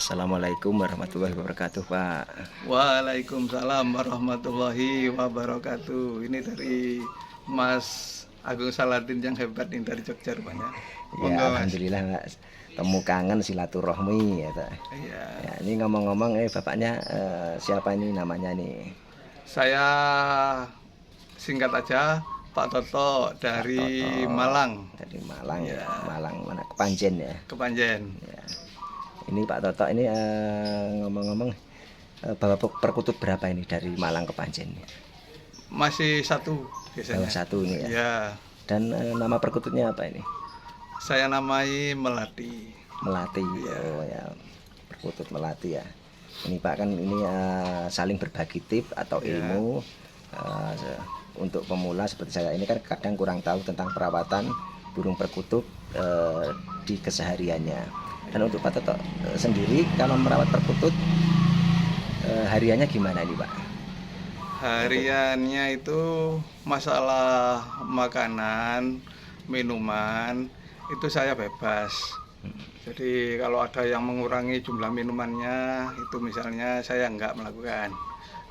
Assalamualaikum warahmatullahi wabarakatuh Pak Waalaikumsalam warahmatullahi wabarakatuh. Ini dari Mas Agung Saladin yang hebat ini dari Jogja rupanya. Ya Mas. Alhamdulillah Pak. Temu kangen silaturahmi ya Pak. Iya. Ya, ini ngomong-ngomong eh bapaknya eh, siapa ini namanya nih? Saya singkat aja Pak Toto dari Toto. Malang, Dari Malang ya. Ya. Malang mana Kepanjen ya. Kepanjen. ya. Ini Pak Toto ini eh, ngomong-ngomong eh, bawa pe- perkutut berapa ini dari Malang ke Panjen? Masih satu biasanya. satu ini ya. Ya. Dan eh, nama perkututnya apa ini? Saya namai Melati. Melati. Oh ya. Perkutut Melati ya. Ini Pak kan ini eh, saling berbagi tip atau Ya. ilmu se- untuk pemula seperti saya ini kan kadang kurang tahu tentang perawatan burung perkutut eh, di kesehariannya. Dan untuk Pak Toto eh, sendiri kalau merawat perkutut eh, hariannya gimana ini Pak? Hariannya itu masalah makanan, minuman itu saya bebas. Jadi kalau ada yang mengurangi jumlah minumannya itu misalnya saya nggak melakukan.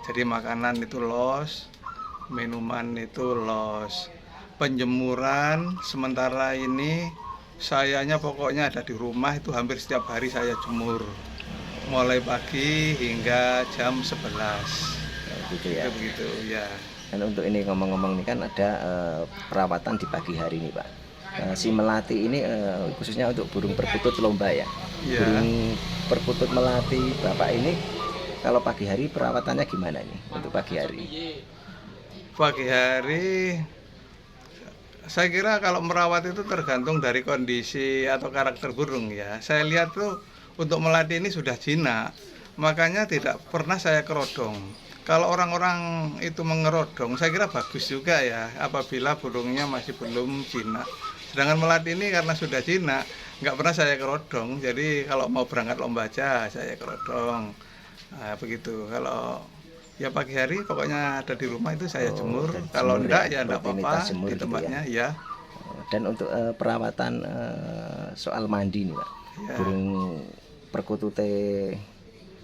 Jadi makanan itu los, minuman itu los. Penjemuran sementara ini sayanya pokoknya ada di rumah itu hampir setiap hari saya jemur. Mulai pagi hingga jam 11 Eh, gitu ya. ya begitu ya Dan untuk ini ngomong-ngomong ini kan ada eh, perawatan di pagi hari ini Pak. Eh, si melati ini eh, khususnya untuk burung perkutut lomba ya. ya Burung perkutut melati Bapak ini kalau pagi hari perawatannya gimana nih untuk pagi hari? pagi hari saya kira kalau merawat itu tergantung dari kondisi atau karakter burung ya. Saya lihat tuh untuk melati ini sudah jinak. Makanya tidak pernah saya kerodong. Kalau orang-orang itu mengerodong saya kira bagus juga ya apabila burungnya masih belum jinak. Sedangkan melati ini karena sudah jinak nggak pernah saya kerodong. Jadi kalau mau berangkat lomba aja saya kerodong. Nah, begitu. Kalau ya pagi hari pokoknya ada di rumah itu saya Oh, jemur kalau jemur enggak ya, ya enggak apa-apa di gitu tempatnya ya Eh, Dan untuk eh, perawatan eh, soal mandi nih Pak. Ya. Burung perkutute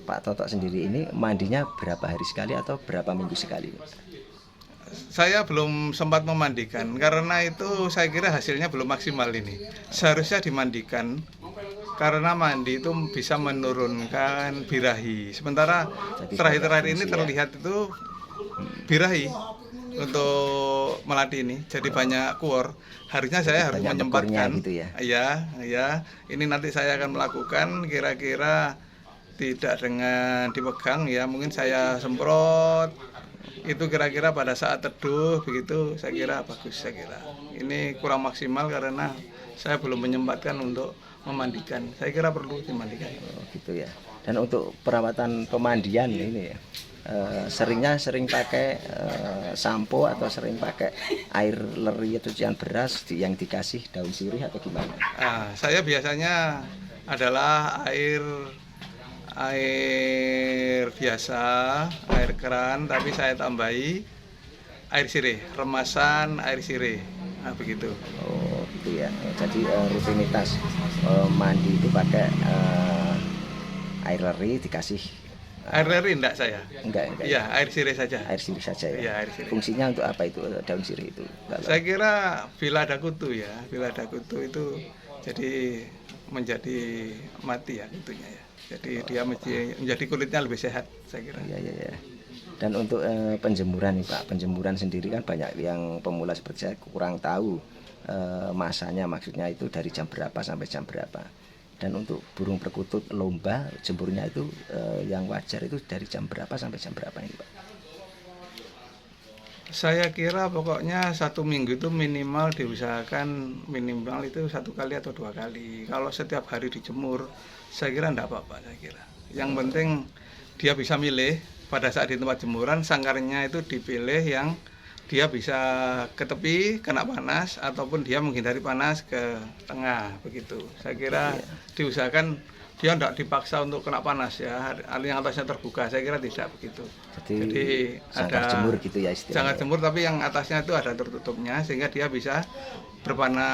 Pak Toto sendiri ini mandinya berapa hari sekali atau berapa minggu sekali? Pak? saya belum sempat memandikan karena itu saya kira hasilnya belum maksimal ini seharusnya dimandikan karena mandi itu bisa menurunkan birahi. Sementara terakhir-terakhir ini terlihat itu birahi untuk melati ini. Jadi banyak kuor. Harusnya saya harus banyak menyempatkan. gitu ya? ya ya ini nanti saya akan melakukan kira-kira tidak dengan dipegang ya. Mungkin saya semprot. Itu kira-kira pada saat teduh begitu. Saya kira bagus saya kira. Ini kurang maksimal karena saya belum menyempatkan untuk memandikan saya kira perlu dimandikan Oh, gitu ya. Dan untuk perawatan pemandian ini ya, eh, seringnya sering pakai eh, sampo atau sering pakai air leri atau cucian beras di- yang dikasih daun sirih atau gimana? Ah, saya biasanya adalah air air biasa, air keran, tapi saya tambahi air sirih, remasan air sirih. Nah, begitu. Oh gitu ya. Jadi eh, rutinitas eh, mandi itu pakai eh, air leri dikasih Air leri enggak saya. enggak enggak Iya, air sirih saja. air sirih saja ya. Iya, air sirih. Fungsinya untuk apa itu daun sirih itu? Kalau- Saya kira bila ada kutu ya, bila ada kutu itu jadi menjadi mati ya kutunya ya. Jadi dia menjadi, menjadi kulitnya lebih sehat, saya kira. Iya iya iya. Dan untuk eh, penjemuran nih Pak, penjemuran sendiri kan banyak yang pemula seperti saya kurang tahu eh, masanya maksudnya itu dari jam berapa sampai jam berapa. Dan untuk burung perkutut lomba jemurnya itu eh, yang wajar itu dari jam berapa sampai jam berapa ini Pak? Saya kira pokoknya satu minggu itu minimal diusahakan minimal itu satu kali atau dua kali. Kalau setiap hari dijemur, saya kira enggak apa-apa saya kira. Yang penting dia bisa milih pada saat di tempat jemuran sangkarnya itu dipilih yang dia bisa ke tepi kena panas ataupun dia menghindari panas ke tengah begitu. Saya kira diusahakan dia tidak dipaksa untuk kena panas ya. Yang atasnya terbuka, saya kira tidak begitu. Jadi, Jadi ada- jemur gitu ya istilahnya. Jangan jemur tapi yang atasnya itu ada tertutupnya sehingga dia bisa berpana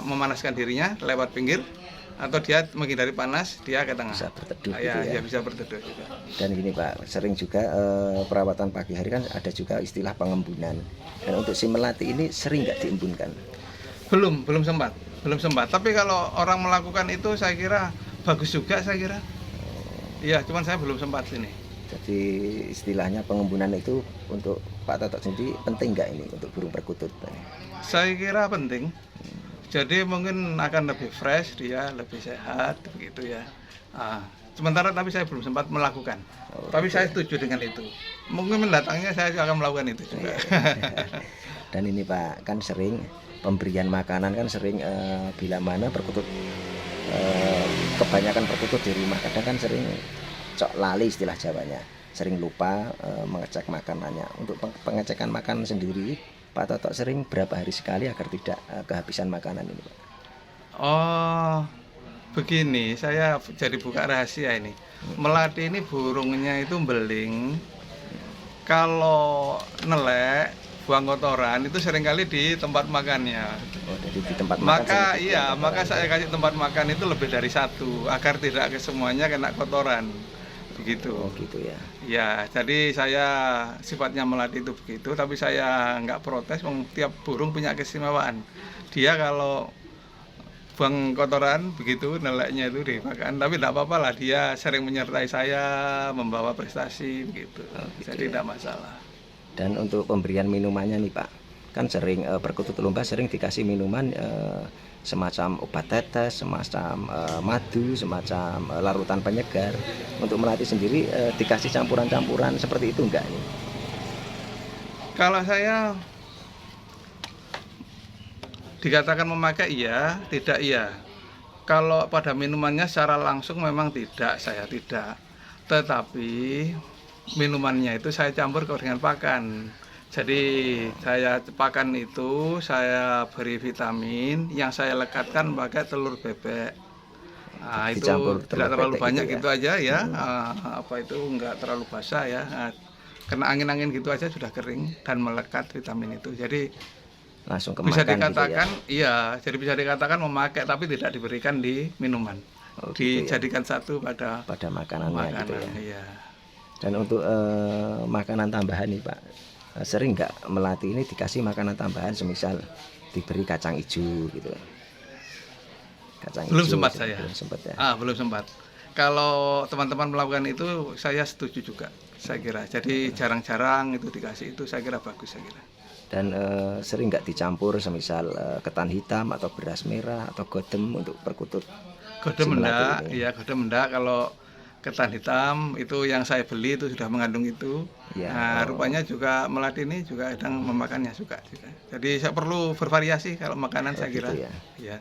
memanaskan dirinya lewat pinggir atau dia menghindari panas dia ke tengah bisa berteduh Ah, gitu ya, ya. ya bisa berteduh juga Dan gini Pak, sering juga eh, perawatan pagi hari kan ada juga istilah pengembunan. Dan untuk si melati ini sering nggak diembunkan. belum belum sempat belum sempat tapi kalau orang melakukan itu saya kira bagus juga saya kira iya cuman saya belum sempat sini Jadi istilahnya pengembunan itu untuk Pak Toto sendiri penting nggak ini untuk burung perkutut? saya kira penting jadi mungkin akan lebih fresh dia lebih sehat begitu ya. Ah, sementara tapi saya belum sempat melakukan. Oh, tapi saya setuju dengan itu. Mungkin mendatangnya saya akan melakukan itu juga. Dan ini Pak kan sering pemberian makanan kan sering eh, bila mana perkutut eh, kebanyakan perkutut di rumah. Kadang kan sering cok lali istilah Jawanya. Sering lupa eh, mengecek makanannya. Untuk peng- pengecekan makan sendiri Pak Toto sering berapa hari sekali agar tidak eh, kehabisan makanan ini Pak? Oh begini saya jadi buka rahasia ini. Melati ini burungnya itu beling kalau nelek buang kotoran itu sering kali di tempat makannya. Oh jadi di tempat makan maka iya maka saya kasih tempat makan itu lebih dari satu agar tidak semuanya kena kotoran begitu. Oh gitu ya. Ya jadi saya sifatnya melati itu begitu tapi saya nggak protes tiap burung punya keistimewaan. Dia kalau buang kotoran begitu neleknya itu dimakan tapi tidak apa-apa lah dia sering menyertai saya membawa prestasi begitu. Oh, gitu jadi ya. tidak masalah. Dan untuk pemberian minumannya nih Pak, kan sering eh, perkutut lomba sering dikasih minuman eh, semacam obat tetes, semacam eh, madu, semacam eh, larutan penyegar. Untuk melatih sendiri eh, dikasih campuran-campuran seperti itu enggak nih? Kalau saya dikatakan memakai iya, tidak iya. Kalau pada minumannya secara langsung memang tidak, saya tidak. Tetapi minumannya itu saya campur dengan pakan. Jadi saya pakan itu saya beri vitamin yang saya lekatkan pakai telur bebek. Nah, itu tidak terlalu bebek banyak gitu gitu, ya? aja ya. Ah, apa itu enggak terlalu basah ya. Nah, kena angin-angin gitu aja sudah kering dan melekat vitamin itu. Jadi Langsung kemakan bisa gitu ya? dikatakan iya, jadi bisa dikatakan memakai tapi tidak diberikan di minuman. Oh, gitu ya. Dijadikan satu pada pada makanannya makanan. gitu ya. Iya. Dan untuk eh, makanan tambahan nih Pak, sering nggak melatih ini dikasih makanan tambahan semisal diberi kacang hijau gitu. Kacang Belum hijau, sempat se- saya. Belum sempat ya. Ah, belum sempat. Kalau teman-teman melakukan itu saya setuju juga, saya kira. Jadi jarang-jarang itu dikasih itu saya kira bagus saya kira. dan eh, sering nggak dicampur semisal eh, ketan hitam atau beras merah atau godem untuk perkutut Gode Si melati mendak, itu iya gode mendak kalau ketan hitam itu yang saya beli itu sudah mengandung itu. Iya, Nah, oh. rupanya juga melati ini juga kadang memakannya suka juga. Jadi saya perlu bervariasi kalau makanan saya kira. gitu ya. Iya.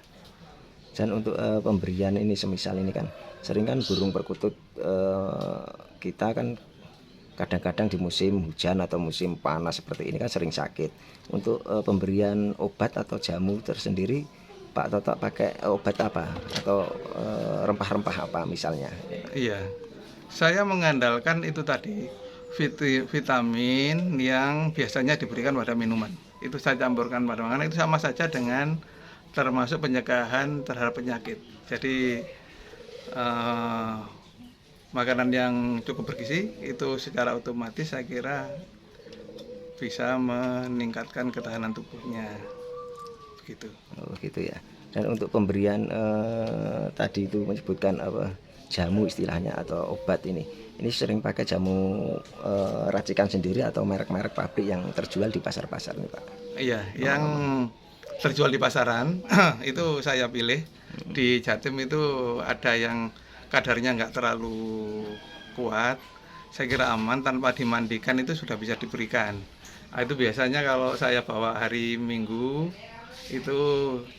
dan untuk eh, pemberian ini semisal ini kan sering kan burung perkutut eh, kita kan kadang-kadang di musim hujan atau musim panas seperti ini kan sering sakit untuk eh, pemberian obat atau jamu tersendiri Pak Toto pakai obat apa atau eh, rempah-rempah apa misalnya Iya. Saya mengandalkan itu tadi vit- vitamin yang biasanya diberikan pada minuman. Itu saya campurkan pada makanan itu sama saja dengan termasuk pencegahan terhadap penyakit. Jadi eh, makanan yang cukup bergizi itu secara otomatis saya kira bisa meningkatkan ketahanan tubuhnya. Begitu. Oh gitu ya. Dan untuk pemberian eh, tadi itu menyebutkan apa jamu istilahnya atau obat ini. Ini sering pakai jamu eh, racikan sendiri atau merek-merek pabrik yang terjual di pasar-pasar nih Pak. Iya, yang terjual di pasaran itu saya pilih. Di Jatim itu ada yang kadarnya nggak terlalu kuat. Saya kira aman tanpa dimandikan itu sudah bisa diberikan. Nah, itu biasanya kalau saya bawa hari Minggu itu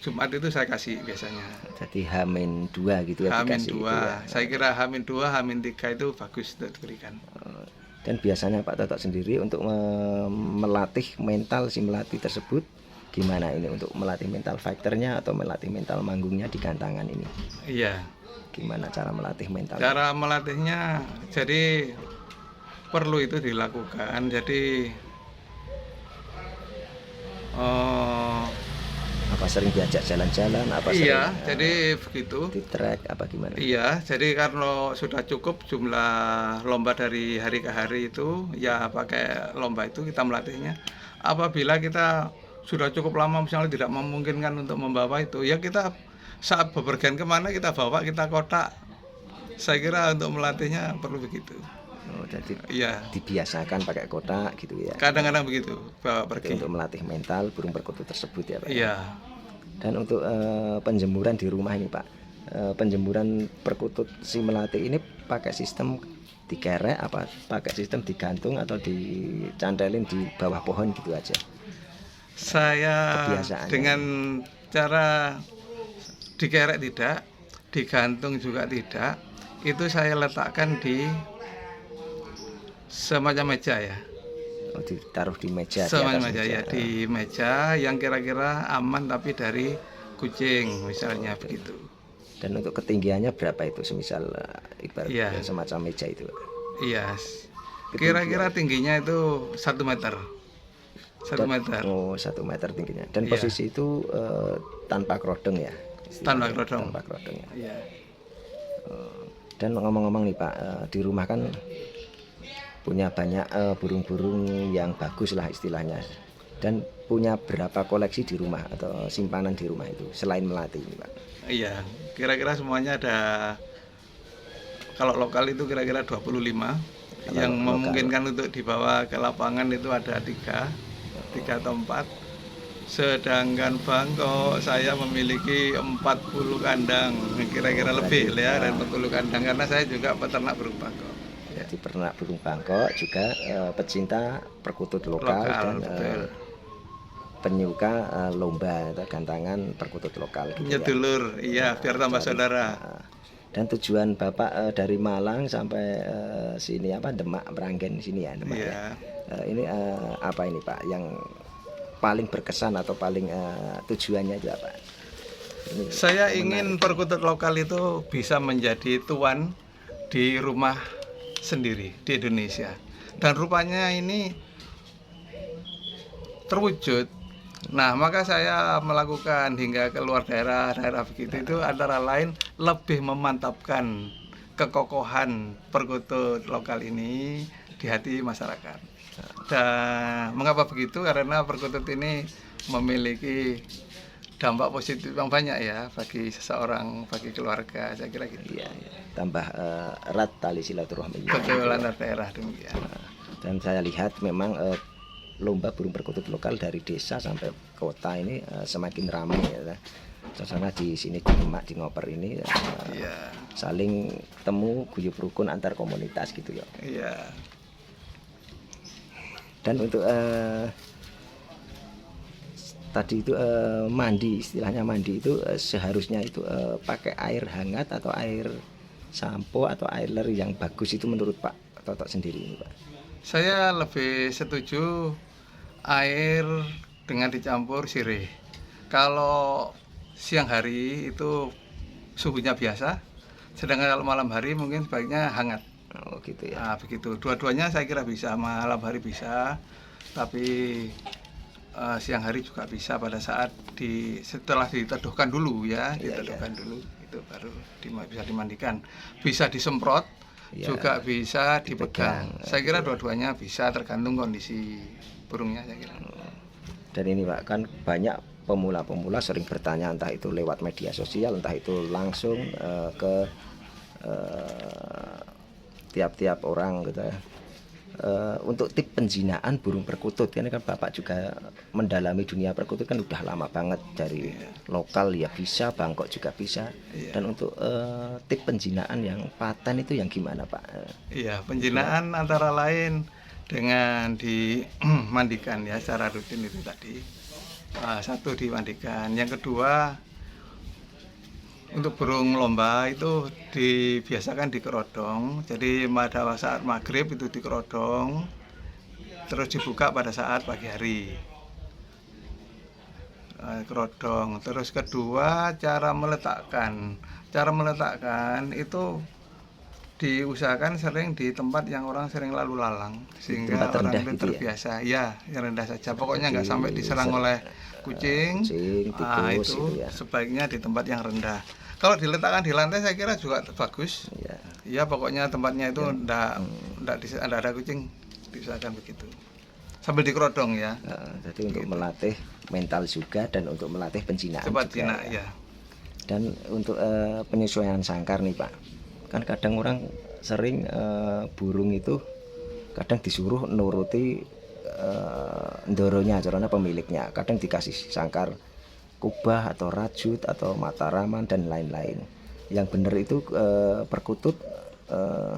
Jumat itu saya kasih biasanya. Jadi Hamin dua gitu ya Hamin dua, ya. saya kira Hamin dua, Hamin tiga itu bagus untuk diberikan. Eh, Dan biasanya Pak Toto sendiri untuk me- melatih mental si melati tersebut gimana ini untuk melatih mental fighternya atau melatih mental manggungnya di gantangan ini Iya. gimana cara melatih mental Cara melatihnya jadi perlu itu dilakukan. Jadi eh, apa sering diajak jalan-jalan apa iya sering, jadi begitu di trek apa gimana Iya, jadi karena sudah cukup jumlah lomba dari hari ke hari itu, ya pakai lomba itu kita melatihnya. Apabila kita sudah cukup lama misalnya tidak memungkinkan untuk membawa itu, ya kita saat bepergian ke mana kita bawa kita kotak. Saya kira untuk melatihnya perlu begitu. Oh, jadi Iya, dibiasakan pakai kotak gitu ya? Kadang-kadang begitu pergi. untuk melatih mental burung perkutut tersebut ya pak Iya, dan untuk eh, penjemuran di rumah ini pak eh, penjemuran perkutut si melati ini pakai sistem dikerek apa? Pakai sistem digantung atau dicantelin di bawah pohon gitu aja? Saya dengan cara dikerek tidak, digantung juga tidak, itu saya letakkan di semacam meja ya, oh, ditaruh di meja semacam meja ya, di meja yang kira-kira aman tapi dari kucing misalnya begitu. dan untuk ketinggiannya berapa itu semisal eh, ibarat Iya. semacam meja itu Iya, kira-kira tingginya itu satu meter, satu Dan- meter oh satu meter tingginya dan Iya. posisi itu eh, tanpa kerodong ya Tanpa kerodong. tanpa kerodong ya. Iya. Dan ngomong-ngomong nih Pak, eh, di rumah kan punya banyak eh, burung-burung yang bagus lah istilahnya. Dan punya berapa koleksi di rumah atau simpanan di rumah itu selain melati ini Pak? Iya, kira-kira semuanya ada kalau lokal itu kira-kira 25 Kalau yang lokal. memungkinkan untuk dibawa ke lapangan itu ada tiga tiga atau empat sedangkan Bangkok saya memiliki 40 kandang kira-kira lebih ya dan 40 kandang karena saya juga peternak burung Bangkok ya. Jadi pernah burung bangkok juga eh, pecinta perkutut lokal, Lokal, dan betul. penyuka eh, lomba atau gantangan perkutut lokal gitu ya. Nyedulur, iya biar tambah saudara Nah, Dan tujuan Bapak eh, dari Malang sampai eh, sini apa Demak Meranggen sini ya Demak ya. Iya. Eh, ini eh, apa ini Pak yang paling berkesan atau paling eh, tujuannya itu apa? Ini Saya ingin perkutut lokal itu bisa menjadi tuan di rumah sendiri di Indonesia. Dan rupanya ini terwujud. Nah, maka saya melakukan hingga keluar daerah daerah begitu itu antara lain lebih memantapkan kekokohan perkutut lokal ini di hati masyarakat. Dan mengapa begitu? Karena perkutut ini memiliki dampak positif yang banyak ya bagi seseorang, bagi keluarga, saya kira gitu. Iya, iya. tambah eh, erat tali silaturahmi. Betul antar daerah demikian. Dan saya lihat memang eh, lomba burung perkutut lokal dari desa sampai kota ini eh, semakin ramai ya. Suasana di sini di Demak di Ngoper ini eh, Iya, saling temu guyup rukun antar komunitas gitu ya. iya. Dan untuk eh, tadi itu eh, mandi istilahnya mandi itu eh, seharusnya itu eh, pakai air hangat atau air sampo atau air ler yang bagus itu menurut Pak Toto sendiri ini Pak. Saya lebih setuju air dengan dicampur sirih. Kalau siang hari itu suhunya biasa, sedangkan kalau malam hari mungkin sebaiknya hangat. Oh gitu ya. Nah, begitu. Dua-duanya saya kira bisa, malam hari bisa, tapi eh, siang hari juga bisa pada saat di setelah diteduhkan dulu ya, Iya, diteduhkan dulu itu baru dima- bisa dimandikan. Bisa disemprot, Iya. juga bisa dipegang. Dipegang, Saya kira dua-duanya bisa tergantung kondisi burungnya saya kira. Dan ini Pak kan banyak pemula-pemula sering bertanya entah itu lewat media sosial entah itu langsung eh, ke eh, tiap-tiap orang gitu ya. Eh, untuk tip penjinaan burung perkutut ini kan Bapak juga mendalami dunia perkutut kan udah lama banget dari lokal ya bisa Bangkok juga bisa Iya. dan untuk eh, tip penjinaan yang paten itu yang gimana Pak Iya, penjinaan antara lain dengan dimandikan ya secara rutin itu tadi. Ah, satu dimandikan, yang kedua untuk burung lomba itu dibiasakan dikerodong. Jadi pada saat maghrib itu dikerodong, terus dibuka pada saat pagi hari. Eh, kerodong. Terus kedua cara meletakkan, cara meletakkan itu diusahakan sering di tempat yang orang sering lalu lalang sehingga Tempat orang itu gitu ya? terbiasa ya yang rendah saja pokoknya nggak sampai diserang ser- oleh kucing, kucing, Ah, tikus itu gitu ya. sebaiknya di tempat yang rendah kalau diletakkan di lantai saya kira juga bagus. Ya. ya pokoknya tempatnya itu ndak ndak di- ndak ada kucing diusahakan begitu. Sambil dikerodong ya. Eh, jadi untuk melatih mental juga dan untuk melatih penjinaan cepat juga jinak ya. ya Dan untuk eh, penyesuaian sangkar nih Pak, kan kadang orang sering eh, burung itu kadang disuruh nuruti eh, ndoronya, caranya pemiliknya. Kadang dikasih sangkar kubah atau rajut atau mataraman dan lain-lain. Yang benar itu eh, perkutut eh,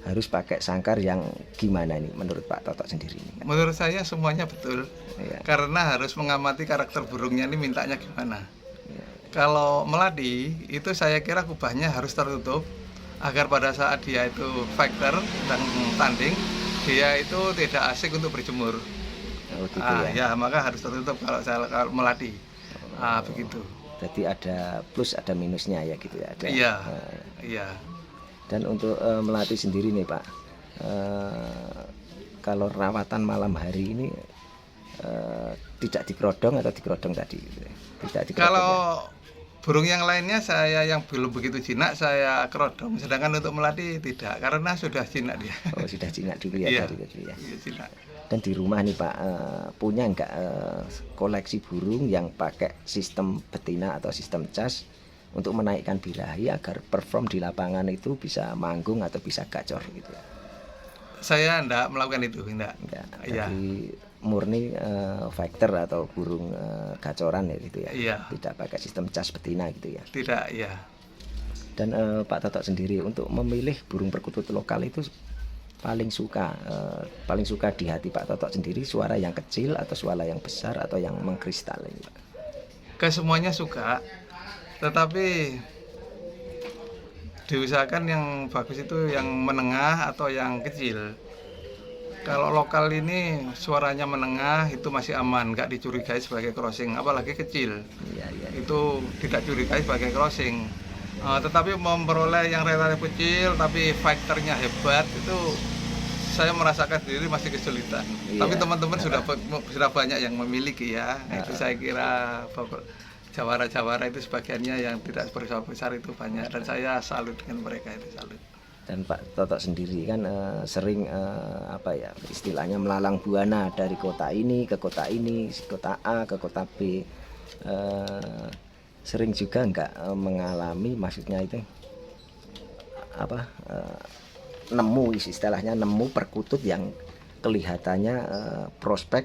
harus pakai sangkar yang gimana nih menurut Pak Toto sendiri ini? menurut saya semuanya betul Ya. karena harus mengamati karakter burungnya ini mintanya gimana Ya. kalau meladi itu saya kira kubahnya harus tertutup agar pada saat dia itu fighter dan tanding dia itu tidak asik untuk berjemur Oh, gitu ah, ya. ya maka harus tertutup kalau saya kalau meladi ah begitu Jadi ada plus ada minusnya ya gitu ya. Ada, iya eh, iya dan untuk eh, melatih sendiri nih Pak, eh, kalau rawatan malam hari ini eh, tidak dikerodong atau dikerodong tadi? gitu ya? Tidak dikerodong. kalau ya? burung yang lainnya saya yang belum begitu jinak saya kerodong sedangkan untuk meladi tidak karena sudah jinak dia Oh sudah jinak dulu ya Iya. tadi tadi ya. Iya, jinak. Dan di rumah nih Pak eh, punya nggak eh, koleksi burung yang pakai sistem betina atau sistem cas untuk menaikkan birahi agar perform di lapangan itu bisa manggung atau bisa gacor gitu. saya enggak melakukan itu enggak Enggak. Iya. Jadi murni eh, fighter atau burung eh, gacoran ya gitu ya. Iya. Tidak pakai sistem cas betina gitu ya. tidak ya Dan eh, Pak Toto sendiri untuk memilih burung perkutut lokal itu paling suka eh, paling suka di hati Pak Toto sendiri suara yang kecil atau suara yang besar atau yang mengkristal ini Pak. ke semuanya suka tetapi diusahakan yang bagus itu yang menengah atau yang kecil kalau lokal ini suaranya menengah itu masih aman nggak dicurigai sebagai crossing apalagi kecil Iya iya. itu tidak curigai sebagai crossing Eh, tetapi memperoleh yang relatif kecil tapi fighternya hebat itu saya merasakan sendiri masih kesulitan. Iya. tapi teman-teman sudah sudah banyak yang memiliki ya. Itu saya kira jawara-jawara itu sebagiannya yang tidak berusaha besar itu banyak. Dan saya salut dengan mereka itu salut. Dan Pak Toto sendiri kan eh, sering eh, apa ya istilahnya melalang buana dari kota ini ke kota ini, kota A ke kota B. Eh, sering juga nggak eh, mengalami maksudnya itu apa eh, nemu istilahnya nemu perkutut yang kelihatannya eh, prospek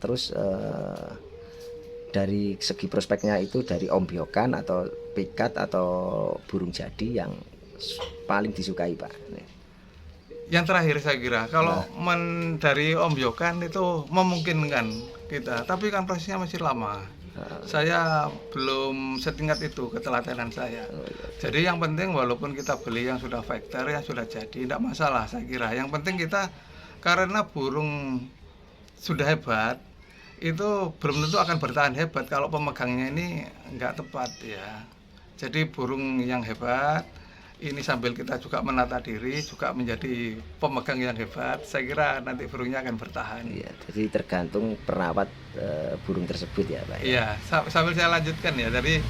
terus eh, dari segi prospeknya itu dari ombyokan atau pikat atau burung jadi yang paling disukai pak. Yang terakhir saya kira kalau men dari ombyokan itu memungkinkan kita tapi kan prosesnya masih lama saya belum setingkat itu ketelatenan saya. Jadi yang penting walaupun kita beli yang sudah factor yang sudah jadi tidak masalah saya kira. Yang penting kita karena burung sudah hebat itu belum tentu akan bertahan hebat kalau pemegangnya ini nggak tepat ya. Jadi burung yang hebat ini sambil kita juga menata diri juga menjadi pemegang yang hebat saya kira nanti burungnya akan bertahan Iya, jadi tergantung perawat eh, burung tersebut ya pak ya? Iya, sa- sambil saya lanjutkan ya. Jadi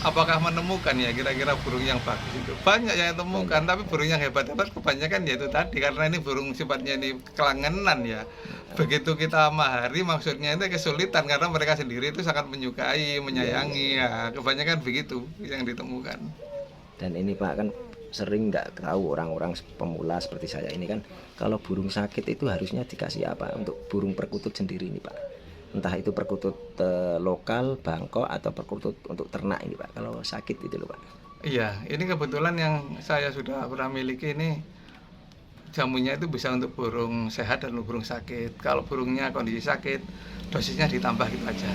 apakah menemukan ya kira-kira burung yang bagus itu? Banyak yang temukan, tapi burung yang hebat-hebat kebanyakan ya itu tadi karena ini burung sifatnya ini kelangenan ya. Begitu kita mahari maksudnya itu kesulitan karena mereka sendiri itu sangat menyukai, menyayangi ya. Kebanyakan begitu yang ditemukan. dan ini pak kan sering nggak tahu orang-orang pemula seperti saya ini kan kalau burung sakit itu harusnya dikasih apa untuk burung perkutut sendiri ini pak entah itu perkutut eh, lokal bangkok atau perkutut untuk ternak ini pak kalau sakit itu loh pak Iya, ini kebetulan yang saya sudah pernah miliki ini jamunya itu bisa untuk burung sehat dan burung sakit. Kalau burungnya kondisi sakit, dosisnya ditambah gitu aja.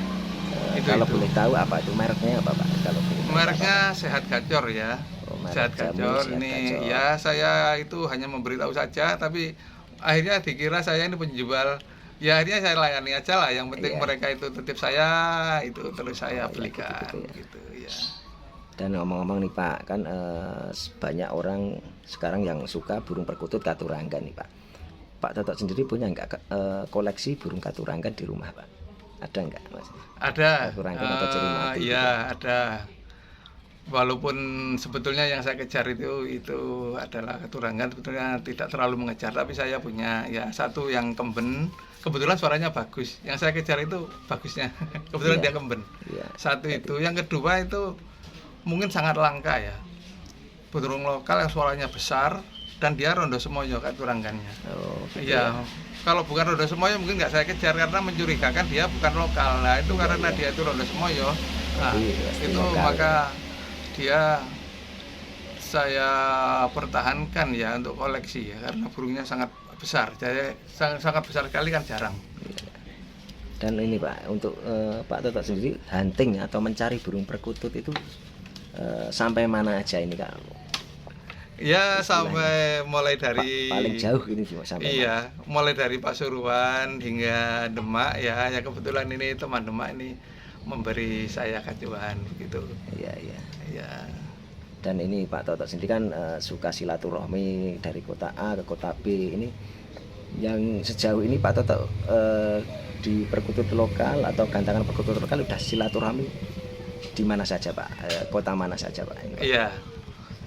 Eh, Itu- kalau itu. boleh tahu apa itu mereknya apa pak kalau Mereknya Sehat Gacor ya. Sehat Gacor ini ya saya itu hanya memberitahu saja tapi akhirnya dikira saya ini penjual ya akhirnya saya layani aja lah yang penting Iya. mereka itu titip saya itu terus saya Oh, belikan ya. gitu ya Dan ngomong-ngomong nih Pak, kan eh, banyak orang sekarang yang suka burung perkutut katurangga nih Pak. Pak Toto sendiri punya nggak eh, koleksi burung katurangga di rumah Pak? Ada nggak Mas? Ada. Katurangga atau mati Eh, gitu. Iya, ada. Walaupun sebetulnya yang saya kejar itu itu adalah keturangan sebetulnya tidak terlalu mengejar tapi saya punya ya satu yang kemben. Kebetulan suaranya bagus. Yang saya kejar itu bagusnya. Kebetulan Iya. dia kemben. Iya. satu itu. Yang kedua itu mungkin sangat langka ya. Burung lokal yang suaranya besar dan dia rondo semoyo keturangannya Oh, gitu Iya, kalau bukan Rondo Semoyo mungkin nggak saya kejar karena mencurigakan dia bukan lokal. Nah itu karena iya. dia itu Rondo Semoyo, nah Iya, itu lokal. maka dia saya pertahankan ya untuk koleksi ya karena burungnya sangat besar. Jadi sangat, sangat besar sekali kan jarang. Dan ini Pak, untuk eh, Pak Toto sendiri hunting atau mencari burung perkutut itu eh, sampai mana aja ini Kak? Ya Istilahnya. sampai mulai Pa- dari paling jauh ini cuma sampai mana? Iya, mulai dari Pasuruan hingga Demak ya. Ya kebetulan ini teman Demak ini memberi saya kacuan begitu. Iya, iya. Ya. Dan ini Pak Toto sendiri kan eh, suka silaturahmi dari kota A ke kota B ini yang sejauh ini Pak Toto eh, di perkutut lokal atau gantangan perkutut lokal udah silaturahmi di mana saja Pak? Eh, kota mana saja Pak? Iya.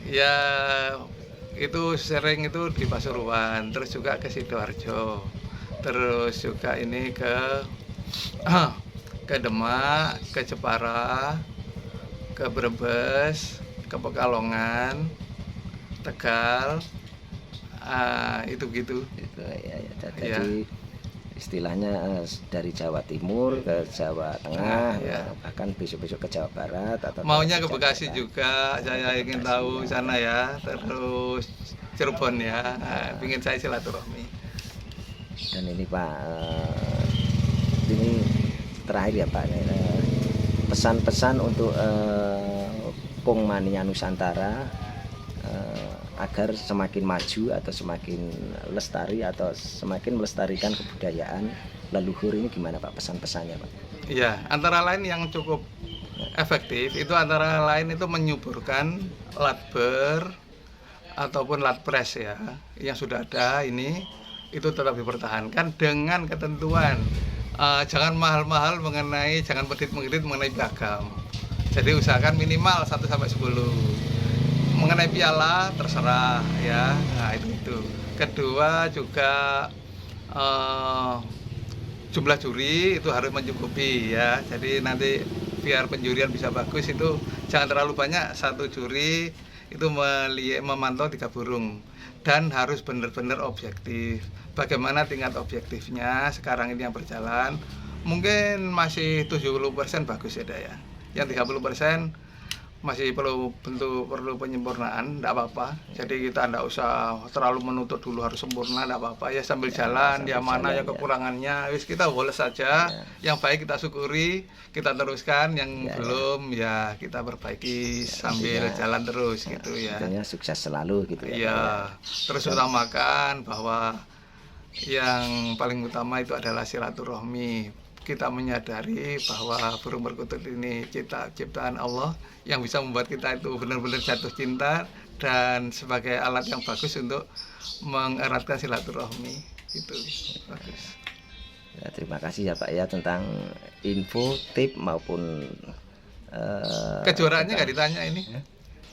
Ya itu sering itu di Pasuruan, terus juga ke Sidoarjo. Terus juga ini ke ke Demak, ke Jepara, ke Brebes, ke Pekalongan, Tegal. ah, itu gitu. Itu, ya, ya. Jadi Iya. istilahnya eh, dari Jawa Timur ke Jawa Tengah, Iya. eh, bahkan besok-besok ke Jawa Barat atau Maunya ke Jakarta. Bekasi juga, saya ingin tahu sana ya. Terus Cirebon ya, nah, ingin saya silaturahmi. Dan ini Pak, eh, ini terakhir ya Pak, eh, pesan-pesan untuk eh, Pung Mania Nusantara eh, agar semakin maju atau semakin lestari atau semakin melestarikan kebudayaan leluhur ini gimana Pak pesan-pesannya Pak? Iya, antara lain yang cukup efektif itu antara lain itu menyuburkan latber ataupun latpres ya yang sudah ada ini itu tetap dipertahankan dengan ketentuan eh, jangan mahal-mahal mengenai jangan medit-medit mengenai piagam. Jadi usahakan minimal 1 sampai 10. Mengenai piala terserah ya. Nah, itu itu. Kedua juga eh, jumlah juri itu harus mencukupi ya jadi nanti biar penjurian bisa bagus itu jangan terlalu banyak satu juri itu memantau tiga burung dan harus benar-benar objektif. Bagaimana tingkat objektifnya? Sekarang ini yang berjalan. Mungkin masih 70% bagus ya Daya yang 30% masih perlu bentuk perlu penyempurnaan tidak apa-apa jadi kita tidak usah terlalu menuntut dulu harus sempurna tidak apa-apa ya sambil Ya, jalan sambil ya mana jalan, yang ya. kekurangannya wis kita boles saja Ya. yang baik kita syukuri kita teruskan yang Ya, ya. belum ya kita perbaiki sambil intinya- jalan terus gitu ya sukses selalu gitu ya. Iya, terus utamakan bahwa yang paling utama itu adalah silaturahmi. Kita menyadari bahwa burung perkutut ini cipta ciptaan Allah yang bisa membuat kita itu benar-benar jatuh cinta dan sebagai alat yang bagus untuk mengeratkan silaturahmi. Itu bagus. Ya, terima kasih ya Pak ya tentang info, tip maupun eh, Kejuaraannya nggak ditanya ini.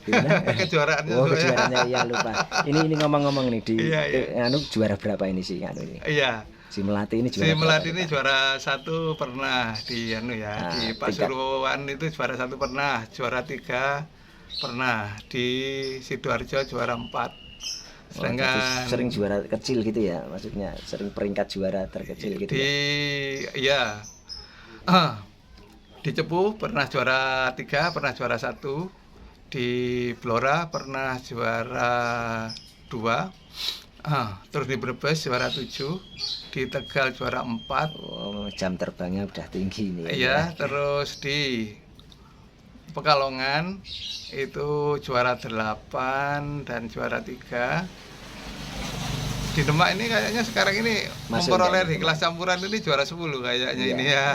Gimana? Kejuaraannya. Oh kejuaraannya iya lupa. Ini ini ngomong-ngomong nih di Iya, iya. eh, anu juara berapa ini sih anu ini? Iya. Si Melati ini juara Si Melati ini juara satu pernah di anu ya Nah, di Pasuruan itu juara satu pernah, juara tiga pernah di sidoarjo juara empat. Oh, Sedangkan sering juara kecil gitu ya maksudnya sering peringkat juara terkecil gitu di ya. ya di Cepu pernah juara tiga, pernah juara satu, di Blora pernah juara dua, Ah, terus di Brebes juara tujuh, di Tegal juara empat, Oh, jam terbangnya udah tinggi nih. Iya, terus di Pekalongan itu juara 8 dan juara 3. Di Demak ini kayaknya sekarang ini Masuk memperoleh nggak di kelas campuran ini juara 10 kayaknya Iya, ini ya.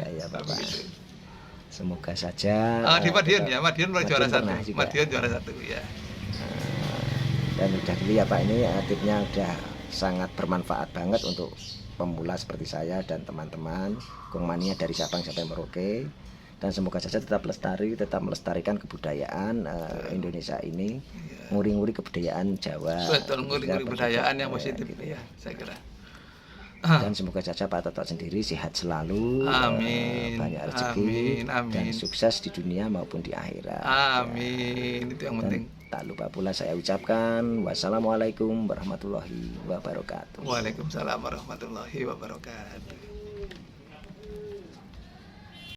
Ya ya Bapak. Begitu. semoga saja Oh, di eh, Madiun tetap- ya, Madiun juara satu. Madiun juara satu ya. Dan udah dulu ya Pak ini eh, tipnya udah sangat bermanfaat banget untuk pemula seperti saya dan teman-teman Kongmania dari Sabang sampai Merauke dan semoga saja tetap lestari tetap melestarikan kebudayaan eh, Indonesia ini nguri-nguri kebudayaan Jawa. Betul, nguri-nguri Kita budayaan yang positif gitu. ya, saya kira. dan semoga saja Pak Toto sendiri sehat selalu eh, Amin. banyak rezeki Amin, dan amin. sukses di dunia maupun di akhirat Amin, itu yang dan penting. Tak lupa pula saya ucapkan wassalamualaikum warahmatullahi wabarakatuh Waalaikumsalam warahmatullahi wabarakatuh.